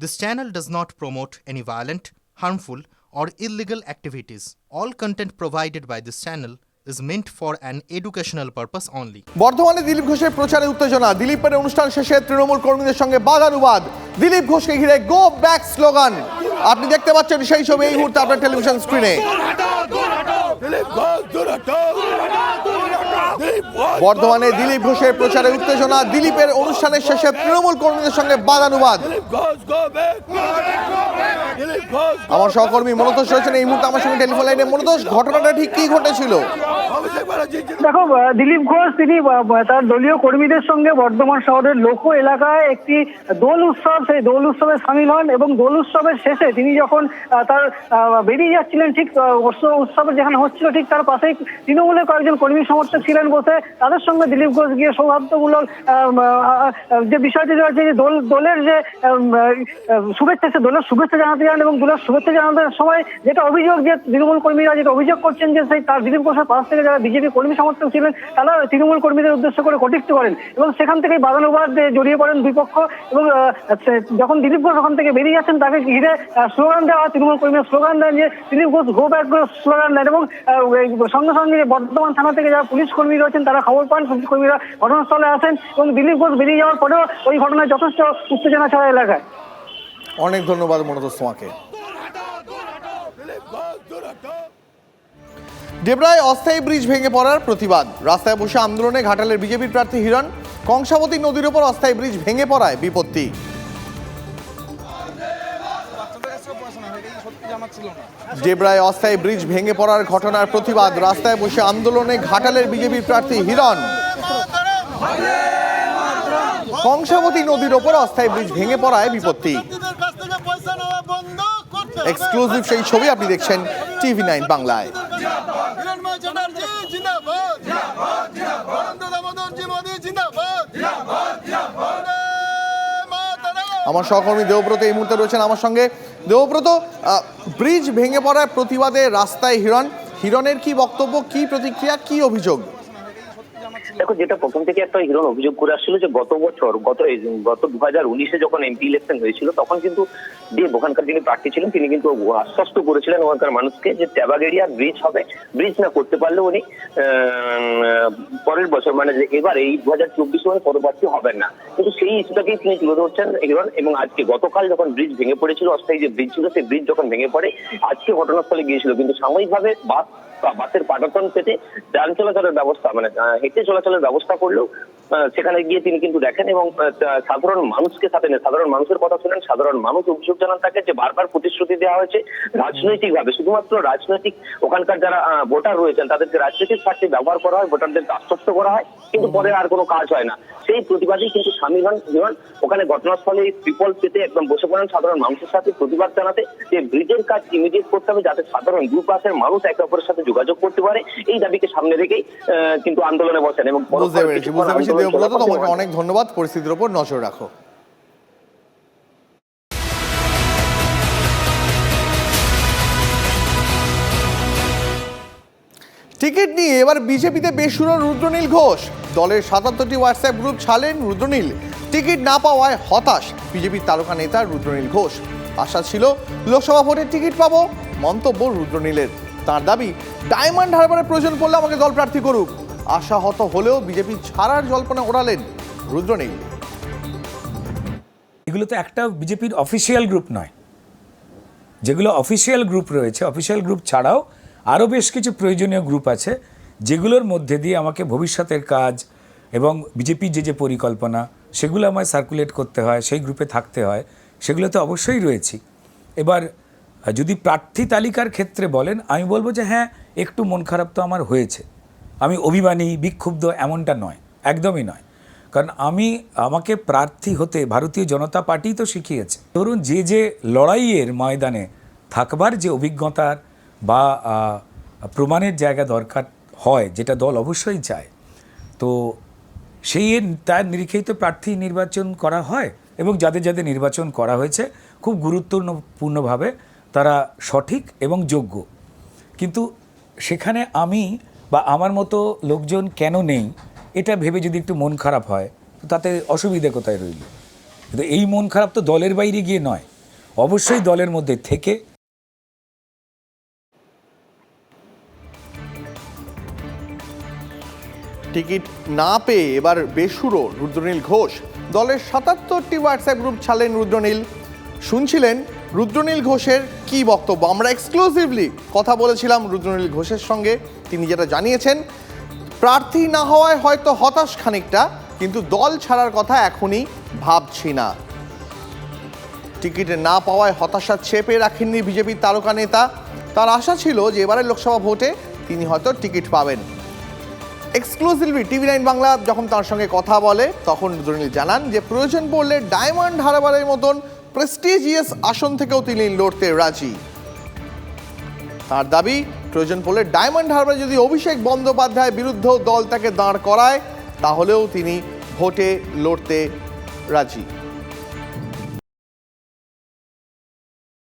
This channel does not promote any violent, harmful, or illegal activities. All content provided by this channel is meant for an educational purpose only. বর্ধমানে দিলীপ ঘোষের প্রচারে উত্তেজনা দিলীপের অনুষ্ঠান শেষে তৃণমূল কর্মীদের সঙ্গে বাগানুবাদ দিলীপ ঘোষকে ঘিরে গো ব্যাক স্লোগান আপনি দেখতে পাচ্ছেন সেই ছবি এই মুহূর্তে আপনার টেলিভিশন স্ক্রিনে বর্ধমানে দিলীপ ঘোষের প্রচারে উত্তেজনা দিলীপের অনুষ্ঠানের শেষে তৃণমূল কর্মীদের সঙ্গে বাগানুবাদ আমার সহকর্মী মনতোষ রয়েছেন। এই মুহূর্তে আমার সঙ্গে টেলিফোন লাইনে। মনতোষ ঘটনাটা ঠিক কি ঘটেছিল? দেখো দিলীপ ঘোষ তিনি তার দলীয় কর্মীদের সঙ্গে বর্ধমান শহরের লোক এলাকায় একটি দোল উৎসব সেই দোল উৎসবে সামিল হন এবং দোল উৎসবের শেষে তিনি যখন তার বেরিয়ে যাচ্ছিলেন ঠিক আহ, উৎসব উৎসবে যেখানে হচ্ছিল ঠিক তার পাশেই তৃণমূলের কয়েকজন কর্মী সমর্থক ছিলেন বসে। তাদের সঙ্গে দিলীপ ঘোষ গিয়ে সৌহার্দ্যমূলক যে বিষয়টি রয়েছে যে দোল দোলের যে শুভেচ্ছা সে দোলের শুভেচ্ছা জানাতে যান এবং দোলের শুভেচ্ছা জানাতে সময় যেটা অভিযোগ যে তৃণমূল কর্মীরা যেটা অভিযোগ করছেন যে সেই তার দিলীপ ঘোষের পাশ থেকে যারা বিজেপি কর্মী সমর্থক ছিলেন, তারা তৃণমূল কর্মীদের উদ্দেশ্য করে কটিক্ত করেন এবং সেখান থেকে বাদানুবাদ জড়িয়ে পড়েন দুই পক্ষ এবং যখন দিলীপ ঘোষ ওখান থেকে বেরিয়ে যাচ্ছেন তাকে ঘিরে স্লোগান দেওয়া তৃণমূল কর্মীরা স্লোগান দেন যে Dilip Ghosh go back slogan দেন এবং সঙ্গে সঙ্গে বর্ধমান থানা থেকে যারা পুলিশ কর্মী রয়েছেন, তারা খবর পান, পুলিশ কর্মীরা ঘটনাস্থলে আসেন এবং দিলীপ ঘোষ বেরিয়ে যাওয়ার পরেও ওই ঘটনায় যথেষ্ট উত্তেজনা ছড়া এলাকায়। অনেক ধন্যবাদ মনোতোষ তোমাকে ডেবরায় অস্থায়ী ব্রিজ ভেঙে পড়ার প্রতিবাদ। রাস্তায় বসে আন্দোলনে ঘাটালের বিজেপি প্রার্থী হিরণ, কংসাবতী নদীর ওপর অস্থায়ী ব্রিজ ভেঙে পড়ায় বিপত্তি। ডেবরায় অস্থায়ী ব্রিজ ভেঙে পড়ার ঘটনার প্রতিবাদ। রাস্তায় বসে আন্দোলনে ঘাটালের বিজেপির প্রার্থী হিরণ। কংসাবতী নদীর ওপর অস্থায়ী ব্রিজ ভেঙে পড়ায় বিপত্তি। এক্সক্লুসিভ সেই ছবি আপনি দেখছেন টিভি নাইন বাংলায়। আমার সহকর্মী দেবব্রত এই মুহূর্তে রয়েছেন আমার সঙ্গে। দেবব্রত ব্রিজ ভেঙে পড়ার প্রতিবাদে রাস্তায় হিরণ। হিরণের কি বক্তব্য, কি প্রতিক্রিয়া, কি অভিযোগ? দেখো, যেটা প্রথম থেকে একটা হিরণ অভিযোগ করে আসছিল যে গত বছর, গত গত দু হাজার উনিশে যখন এমপি ইলেকশন হয়েছিল, তখন কিন্তু যে ওখানকার যিনি প্রার্থী ছিলেন, তিনি কিন্তু আশ্বস্ত করেছিলেন ওখানকার মানুষকে যে ট্যাবাগেরিয়া ব্রিজ হবে, ব্রিজ না করতে পারলে উনি পরের বছর মানে যে এবার এই দু হাজার চব্বিশে উনি পদপ্রার্থী হবেন না। কিন্তু সেই ইস্যুটাকেই তিনি তুলে ধরছেন হিরণ এবং আজকে গতকাল যখন ব্রিজ ভেঙে পড়েছিল, অস্থায়ী যে ব্রিজ ছিল, সেই ব্রিজ যখন ভেঙে পড়ে, আজকে ঘটনাস্থলে গিয়েছিল। কিন্তু সাময়িকভাবে বাস বাসের পাটাতন পেতে যান চলাচলের ব্যবস্থা মানে হেঁটে চলাচলের ব্যবস্থা করলেও সেখানে গিয়ে তিনি কিন্তু দেখেন এবং সাধারণ মানুষকে সাথে নিয়ে সাধারণ মানুষের কথা শুনেন সাধারণ মানুষ অভিযোগ জানান তাকে যে বারবার প্রতিশ্রুতি দেওয়া হয়েছে রাজনৈতিক ভাবে শুধুমাত্র রাজনৈতিক ওখানকার যারা ভোটার রয়েছেন তাদেরকে রাজনৈতিক স্বার্থে ব্যবহার করা হয় ভোটারদেরকে আশ্বস্ত করা হয় কিন্তু পরে আর কোনো কাজ হয় না। সেই প্রতিবাদেই কিন্তু সামিল হন জীবন ওখানে ঘটনাস্থলে পিপল পেতে একদম বসে পড়েন সাধারণ মানুষের সাথে প্রতিবাদ জানাতে যে ব্রিজের কাজ ইমিডিয়েট করতে হবে যাতে সাধারণ দু পাশের মানুষ একে অপরের সাথে যোগাযোগ করতে পারে। এই দাবিকে সামনে রেখেই আহ, কিন্তু আন্দোলনে বসেন এবং দেবব্রত তোমাকে অনেক ধন্যবাদ পরিস্থিতির ওপর নজর রাখো। টিকিট নিয়ে এবার বিজেপিতে বেসুরো রুদ্রনীল ঘোষ। দলের সাতাত্তরটি হোয়াটসঅ্যাপ গ্রুপ ছাড়লেন রুদ্রনীল। টিকিট না পাওয়ায় হতাশ বিজেপির তারকা নেতা রুদ্রনীল ঘোষ। আশা ছিল লোকসভা ভোটের টিকিট পাবো মন্তব্য রুদ্রনীলের। তার দাবি ডায়মন্ড হারবারের প্রয়োজন পড়লে আমাকে দল প্রার্থী করুক। আশাহত হলেও বিজেপি ছাড়ার জল্পনা ওড়ালেন রুদ্রনীল এগুলো তো একটা বিজেপির অফিসিয়াল গ্রুপ নয়। যেগুলো অফিসিয়াল গ্রুপ রয়েছে, অফিসিয়াল গ্রুপ ছাড়াও আরও বেশ কিছু প্রয়োজনীয় গ্রুপ আছে, যেগুলোর মধ্যে দিয়ে আমাকে ভবিষ্যতের কাজ এবং বিজেপির যে যে পরিকল্পনা, সেগুলো আমায় সার্কুলেট করতে হয়, সেই গ্রুপে থাকতে হয়, সেগুলো তো অবশ্যই রয়েছি। এবার, যদি প্রার্থী তালিকার ক্ষেত্রে বলেন, আমি বলব যে হ্যাঁ একটু মন খারাপ তো আমার হয়েছে। আমি অভিমানী, বিক্ষুব্ধ এমনটা নয়, একদমই নয়। কারণ আমি, আমাকে প্রার্থী হতে ভারতীয় জনতা পার্টি তো শিখিয়েছে। ধরুন যে যে লড়াইয়ের ময়দানে থাকবার যে অভিজ্ঞতার বা প্রমাণের জায়গা দরকার হয়, যেটা দল অবশ্যই চায়, তো সেই তার নিরিখেই তো প্রার্থী নির্বাচন করা হয় এবং যাদের যাদের নির্বাচন করা হয়েছে, খুব গুরুত্বপূর্ণভাবে তারা সঠিক এবং যোগ্য। কিন্তু সেখানে আমি বা আমার মতো লোকজন কেন নেই, এটা ভেবে যদি একটু মন খারাপ হয়, তো তাতে অসুবিধে কোথায় রইল। কিন্তু এই মন খারাপ তো দলের বাইরে গিয়ে নয়, অবশ্যই দলের মধ্যে থেকে টিকিট না পেয়ে এবার বেসুরো রুদ্রনীল ঘোষ, দলের সাতাত্তরটি হোয়াটসঅ্যাপ গ্রুপ ছাড়লেন রুদ্রনীল। শুনছিলেন রুদ্রনীল ঘোষের কি বক্তব্য? আমরা এক্সক্লুসিভলি কথা বলেছিলাম রুদ্রনীল ঘোষের সঙ্গে। তিনি যেটা জানিয়েছেন, প্রার্থী না হওয়ায় হয়তো হতাশ খানিকটা, কিন্তু দল ছাড়ার কথা এখনই ভাবছি না। টিকিট না পাওয়ায় হতাশা চেপে রাখেননি বিজেপির তারকা নেতা। তার আশা ছিল যে এবারের লোকসভা ভোটে তিনি হয়তো টিকিট পাবেন। এক্সক্লুসিভলি টিভি নাইন বাংলা যখন তার সঙ্গে কথা বলে, তখন রুদ্রনীল জানান যে প্রয়োজন পড়লে ডায়মন্ড হারবারের মতন প্রেস্টিজিয়াস আসন থেকেও তিনি লড়তে রাজি। তার দাবি প্রয়োজন পড়লে ডায়মন্ড হারবারে যদি অভিষেক বন্দ্যোপাধ্যায়ের বিরুদ্ধেও দল তাকে দাঁড় করায়, তাহলেও তিনি ভোটে লড়তে রাজি।